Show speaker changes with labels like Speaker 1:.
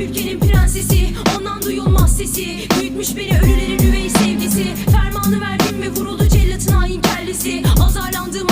Speaker 1: ülkenin prensesi Ondan duyulmaz sesi. Büyütmüş beni ölülerin üvey sevgisi. Fermanı verdim ve vuruldu cellatın hain kellesi Azarlandığım